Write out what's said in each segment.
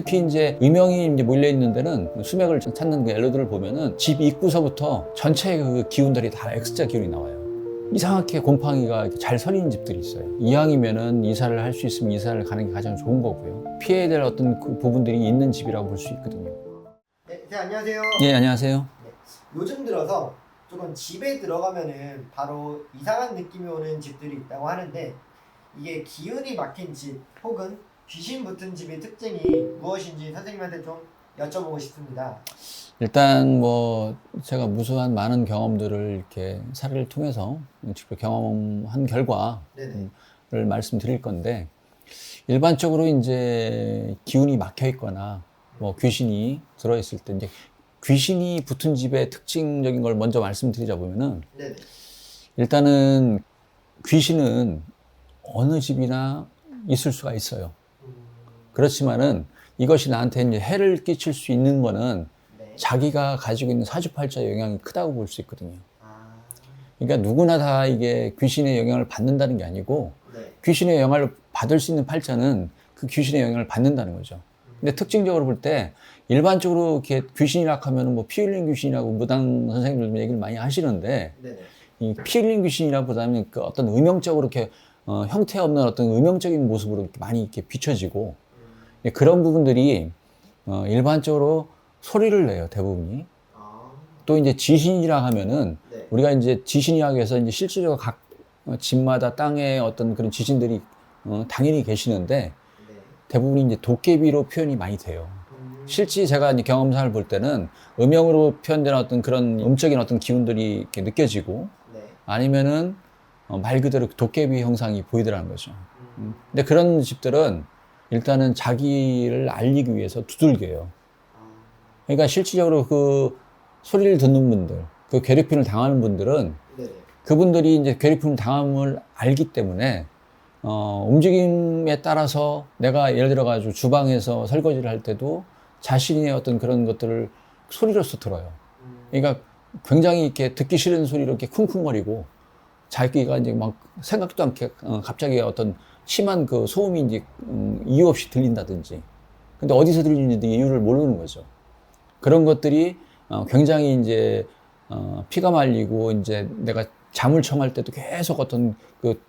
특히 이제 의명이 이제 몰려 있는 데는 수맥을 찾는 그 엘로드를 보면은 집 입구서부터 전체 그 기운들이 다 X자 기운이 나와요. 이상하게 곰팡이가 잘 서리는 집들이 있어요. 이왕이면은 이사를 할 수 있으면 이사를 가는 게 가장 좋은 거고요. 피해야 될 어떤 그 부분들이 있는 집이라고 볼 수 있거든요. 네, 네, 안녕하세요. 예, 안녕하세요. 요즘 들어서 조금 집에 들어가면은 바로 이상한 느낌이 오는 집들이 있다고 하는데 이게 기운이 막힌 집 혹은 귀신 붙은 집의 특징이 무엇인지 선생님한테 좀 여쭤보고 싶습니다. 일단 뭐 제가 무수한 많은 경험들을 이렇게 사례를 통해서 직접 경험한 결과를. 말씀드릴 건데 일반적으로 이제 기운이 막혀 있거나 뭐 귀신이 들어 있을 때 이제 귀신이 붙은 집의 특징적인 걸 먼저 말씀드리자 보면은 네네. 일단은 귀신은 어느 집이나 있을 수가 있어요. 음, 그렇지만은 이것이 나한테 이제 해를 끼칠 수 있는 거는 네. 자기가 가지고 있는 사주팔자의 영향이 크다고 볼 수 있거든요. 아, 그러니까 누구나 다 이게 귀신의 영향을 받는다는 게 아니고 네. 귀신의 영향을 받을 수 있는 팔자는 그 귀신의 영향을 받는다는 거죠. 근데 특징적으로 볼 때 일반적으로 이렇게 귀신이라 하면 뭐피 흘린 귀신이라고 무당 선생님들 얘기를 많이 하시는데 네네. 이 피 흘린 귀신이라 보다는 그 어떤 의명적으로 이렇게 어, 형태 없는 어떤 의명적인 모습으로 이렇게 많이 이렇게 비춰지고 그런 부분들이 어, 일반적으로 소리를 내요 대부분이 아, 또 이제 지신이라 하면은 네. 우리가 이제 지신이라고 해서 이제 실질적으로 각 어, 집마다 땅에 어떤 그런 지신들이 어, 당연히 계시는데 네. 대부분이 이제 도깨비로 표현이 많이 돼요. 음, 실제 제가 이제 경험상을 볼 때는 음영으로 표현되는 어떤 그런 음적인 어떤 기운들이 이렇게 느껴지고 네. 아니면은 어, 말 그대로 도깨비 형상이 보이더라는 거죠. 음, 근데 그런 집들은 일단은 자기를 알리기 위해서 두들겨요. 아, 그러니까 실질적으로 그 소리를 듣는 분들, 그 괴롭힘을 당하는 분들은 네네. 그분들이 이제 괴롭힘을 당함을 알기 때문에 어, 움직임에 따라서 내가 예를 들어 가지고 주방에서 설거지를 할 때도 자신의 어떤 그런 것들을 소리로서 들어요. 음, 그러니까 굉장히 이렇게 듣기 싫은 소리로 이렇게 쿵쿵거리고 자기가 이제 막 생각도 않게 어, 갑자기 어떤 심한 그 소음이 이제 음, 이유 없이 들린다든지 근데 어디서 들리는지 이유를 모르는 거죠. 그런 것들이 어, 굉장히 이제 어, 피가 말리고 이제 내가 잠을 청할 때도 계속 어떤 그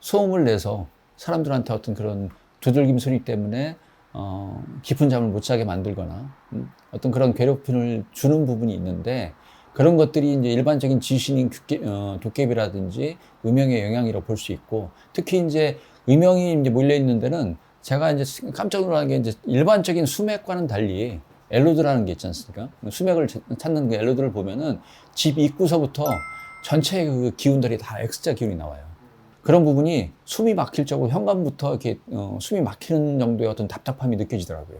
소음을 내서 사람들한테 어떤 그런 두들김 소리 때문에 어, 깊은 잠을 못 자게 만들거나 음, 어떤 그런 괴롭힘을 주는 부분이 있는데 그런 것들이 이제 일반적인 지신인 규깨- 어, 도깨비라든지 음영의 영향이라고 볼 수 있고 특히 이제 음영이 이제 몰려 있는 데는 제가 이제 깜짝 놀란 게 이제 일반적인 수맥과는 달리 엘로드라는 게 있지 않습니까? 수맥을 찾는 그 엘로드를 보면은 집 입구서부터 전체 그 기운들이 다 X자 기운이 나와요. 그런 부분이 숨이 막힐 정도 현관부터 이렇게 어, 숨이 막히는 정도의 어떤 답답함이 느껴지더라고요.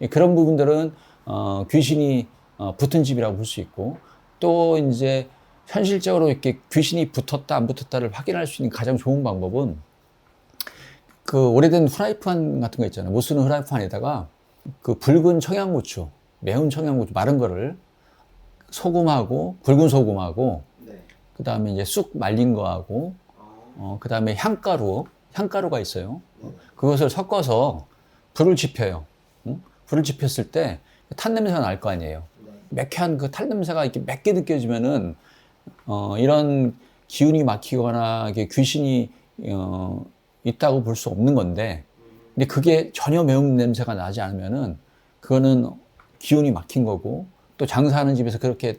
예, 그런 부분들은 어, 귀신이 어, 붙은 집이라고 볼 수 있고 또 이제 현실적으로 이렇게 귀신이 붙었다 안 붙었다를 확인할 수 있는 가장 좋은 방법은 그 오래된 후라이팬 같은 거 있잖아요. 못 쓰는 후라이팬에다가 그 붉은 청양고추, 매운 청양고추 마른 거를 소금하고 굵은 소금하고 네. 그 다음에 이제 쑥 말린 거하고 아, 어, 그 다음에 향가루, 향가루가 있어요. 네. 그것을 섞어서 불을 지펴요. 응? 불을 지폈을 때 탄 냄새가 날 거 아니에요. 네. 매캐한 그 탈 냄새가 이렇게 맵게 느껴지면은 어, 이런 기운이 막히거나 귀신이 어, 있다고 볼 수 없는 건데, 근데 그게 전혀 매운 냄새가 나지 않으면은 그거는 기운이 막힌 거고 또 장사하는 집에서 그렇게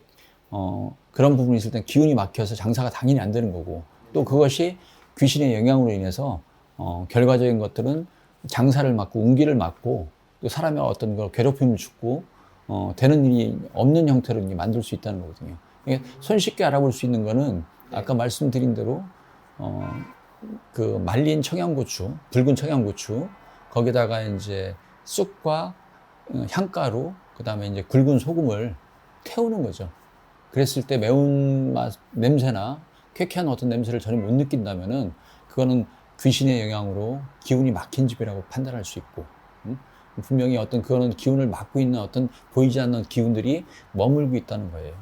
어, 그런 부분이 있을 땐 기운이 막혀서 장사가 당연히 안 되는 거고 또 그것이 귀신의 영향으로 인해서 어, 결과적인 것들은 장사를 막고 운기를 막고 또 사람의 어떤 걸 괴롭힘을 주고 어, 되는 일이 없는 형태로 이제 만들 수 있다는 거거든요. 이게 손쉽게 알아볼 수 있는 거는 아까 말씀드린 대로 어, 그 말린 청양고추, 붉은 청양고추 거기다가 이제 쑥과 어, 향가루, 그 다음에 이제 굵은 소금을 태우는 거죠. 그랬을 때 매운 맛, 냄새나 쾌쾌한 어떤 냄새를 전혀 못 느낀다면은 그거는 귀신의 영향으로 기운이 막힌 집이라고 판단할 수 있고, 음? 분명히 어떤 그거는 기운을 막고 있는 어떤 보이지 않는 기운들이 머물고 있다는 거예요.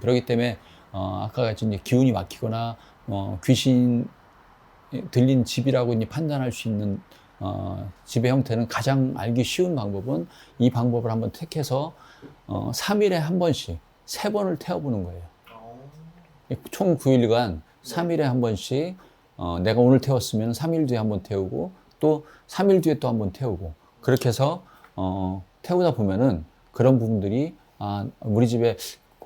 그렇기 때문에 어, 아까 같이 이제 기운이 막히거나 어, 귀신 들린 집이라고 이제 판단할 수 있는 어, 지배 형태는 가장 알기 쉬운 방법은 이 방법을 한번 택해서 어, 3일에 한 번씩 세 번을 태워보는 거예요. 어. 총 9일간 3일에 한 번씩 어, 내가 오늘 태웠으면 3일 뒤에 한 번 태우고 또 3일 뒤에 또 한 번 태우고 그렇게 해서 어, 태우다 보면은 그런 부분들이 아, 우리 집에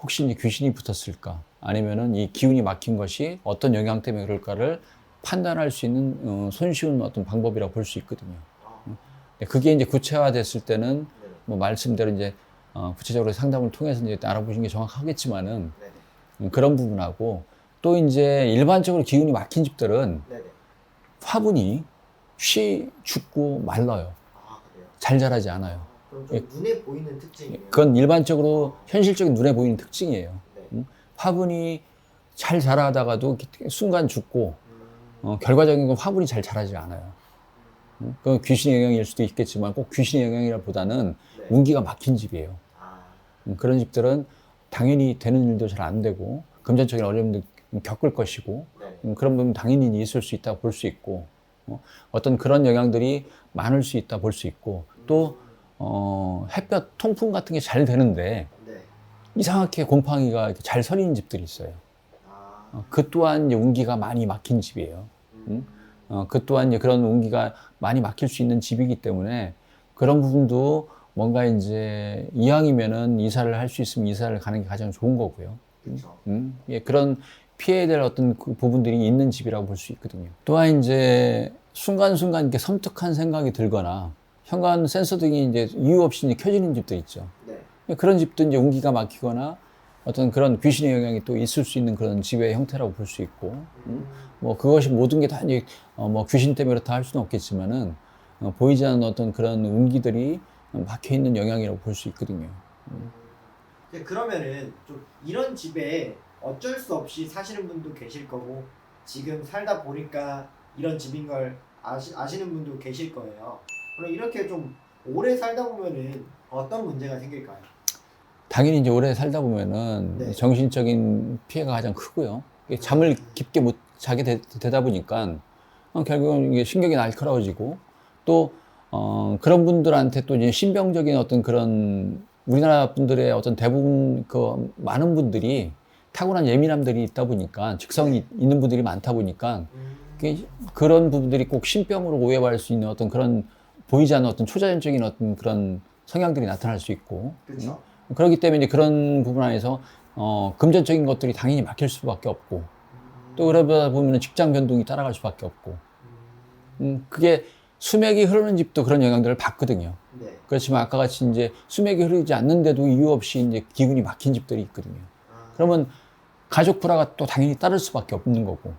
혹시 귀신이 붙었을까 아니면은 이 기운이 막힌 것이 어떤 영향 때문에 그럴까를 판단할 수 있는 어, 손쉬운 어떤 방법이라고 볼 수 있거든요. 그게 이제 구체화됐을 때는. 뭐 말씀대로 이제 어, 구체적으로 상담을 통해서 이제 알아보시는 게 정확하겠지만은. 음, 그런 부분하고 또 이제 일반적으로 기운이 막힌 집들은. 화분이 쉬 죽고 말라요. 잘 자라지 않아요. 좀 눈에 보이는 특징이에요. 예. 그건 일반적으로 현실적인 눈에 보이는 특징이에요. 네. 화분이 잘 자라다가도 순간 죽고 음. 어, 결과적인 건 화분이 잘 자라지 않아요. 음, 그건 귀신의 영향일 수도 있겠지만 꼭 귀신의 영향이라보다는 네. 운기가 막힌 집이에요. 아. 음, 그런 집들은 당연히 되는 일도 잘 안 되고 금전적인 어려움도 겪을 것이고 네. 음, 그런 부분 당연히 있을 수 있다고 볼수 있고 어, 어떤 그런 영향들이 많을 수 있다 볼 수 있고 또 어, 햇볕 통풍 같은 게 잘 되는데 네. 이상하게 곰팡이가 이렇게 잘 서리는 집들이 있어요. 아. 어, 그 또한 이제 운기가 많이 막힌 집이에요. 음. 어, 그 또한 이제 그런 운기가 많이 막힐 수 있는 집이기 때문에 그런 부분도 뭔가 이제 이왕이면은 이사를 할 수 있으면 이사를 가는 게 가장 좋은 거고요. 그렇죠. 음, 예, 그런 피해야 될 어떤 그 부분들이 있는 집이라고 볼 수 있거든요. 또한 이제 순간순간 이렇게 섬뜩한 생각이 들거나 현관 센서 등이 이제 이유 없이 이제 켜지는 집도 있죠. 네. 예, 그런 집도 이제 운기가 막히거나 어떤 그런 귀신의 영향이 또 있을 수 있는 그런 집의 형태라고 볼 수 있고, 음. 뭐 그것이 모든 게 다 이제 어, 뭐 귀신 때문에 그렇다 할 수는 없겠지만은 어, 보이지 않는 어떤 그런 운기들이 막혀 있는 영향이라고 볼 수 있거든요. 네, 그러면은 좀 이런 집에 어쩔 수 없이 사시는 분도 계실 거고 지금 살다 보니까 이런 집인 걸 아시, 아시는 분도 계실 거예요. 그럼 이렇게 좀 오래 살다 보면은 어떤 문제가 생길까요? 당연히 이제 오래 살다 보면은 네. 정신적인 피해가 가장 크고요. 잠을 깊게 못 자게 되, 다 보니까 어, 결국은 이게 신경이 날카로워지고 또 어, 그런 분들한테 또 이제 신병적인 어떤 그런 우리나라 분들의 어떤 대부분 그 많은 분들이 타고난 예민함들이 있다 보니까 직성이 있는 분들이 많다 보니까 음. 그런 부분들이 꼭 신병으로 오해받을 수 있는 어떤 그런 보이지 않는 어떤 초자연적인 어떤 그런 성향들이 나타날 수 있고 그렇죠. 그렇기 때문에 그런 부분 안에서 어, 금전적인 것들이 당연히 막힐 수밖에 없고 또 그러다 보면 직장 변동이 따라갈 수밖에 없고 음, 그게 수맥이 흐르는 집도 그런 영향들을 받거든요. 네. 그렇지만 아까 같이 이제 수맥이 흐르지 않는데도 이유 없이 이제 기운이 막힌 집들이 있거든요. 아, 그러면 가족 불화가 또 당연히 따를 수밖에 없는 거고.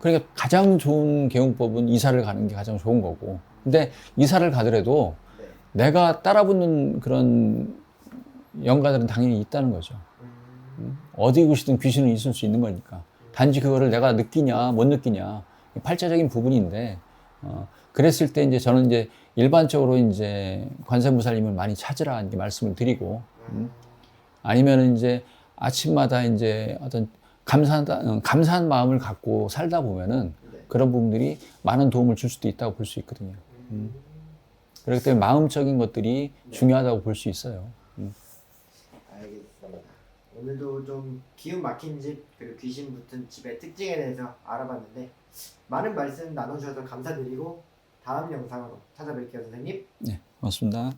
그러니까 가장 좋은 개운법은 이사를 가는 게 가장 좋은 거고. 근데 이사를 가더라도 네. 내가 따라붙는 그런 영가들은 당연히 있다는 거죠. 음. 어디 곳이든 귀신은 있을 수 있는 거니까. 단지 그거를 내가 느끼냐, 못 느끼냐. 팔자적인 부분인데, 어, 그랬을 때 이제 저는 이제 일반적으로 이제 관세무살님을 많이 찾으라 이렇게 말씀을 드리고, 음. 아니면 이제 아침마다 이제 어떤 감사한, 어, 감사한 마음을 갖고 살다 보면은 네. 그런 부분들이 많은 도움을 줄 수도 있다고 볼 수 있거든요. 음. 그렇기 때문에 마음적인 것들이 중요하다고 볼 수 있어요. 알겠습니다. 오늘도 좀 기운 막힌 집 그리고 귀신 붙은 집의 특징에 대해서 알아봤는데 많은 말씀 나눠주셔서 감사드리고 다음 영상으로 찾아뵐게요 선생님. 네, 고맙습니다.